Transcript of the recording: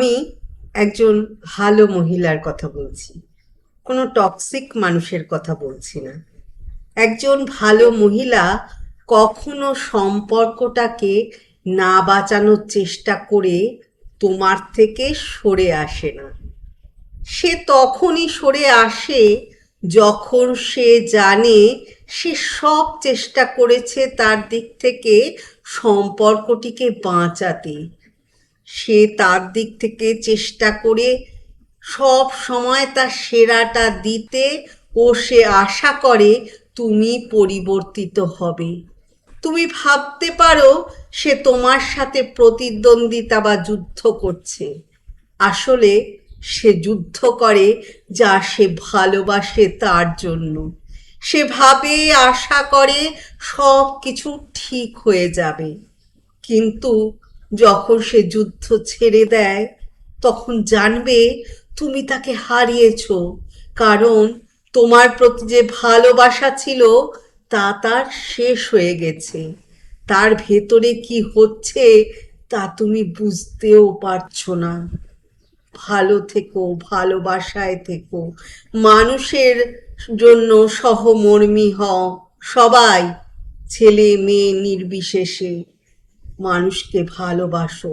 আমি একজন ভালো মহিলার কথা বলছি। কোনো টক্সিক মানুষের কথা বলছি না। একজন ভালো মহিলা কখনো সম্পর্কটাকে না বাঁচানোর চেষ্টা করে তোমার থেকে সরে আসে না। সে তখনই সরে আসে যখন সে জানে সে সব চেষ্টা করেছে তার দিক থেকে সম্পর্কটিকে বাঁচাতে। সে তার দিক থেকে চেষ্টা করে সব সময় তার সেরাটা দিতে ও সে আশা করে তুমি পরিবর্তিত হবে। তুমি ভাবতে পারো সে তোমার সাথে প্রতিদ্বন্দ্বিতা বা যুদ্ধ করছে। আসলে সে যুদ্ধ করে যা সে ভালোবাসে তার জন্য। সে ভাবে, আশা করে সব কিছু ঠিক হয়ে যাবে। কিন্তু যখন সে যুদ্ধ ছেড়ে দেয়, তখন জানবে তুমি তাকে হারিয়েছ, কারণ তোমার প্রতি যে ভালোবাসা ছিল, তা তার শেষ হয়ে গেছে। তার ভেতরে কি হচ্ছে, তা তুমি বুঝতেও পারছ না। ভালো থেকো, ভালোবাসায় থেকো। মানুষের জন্য সহমর্মী হও। সবাই ছেলে মেয়ে নির্বিশেষে। মানুষকে ভালোবাসো।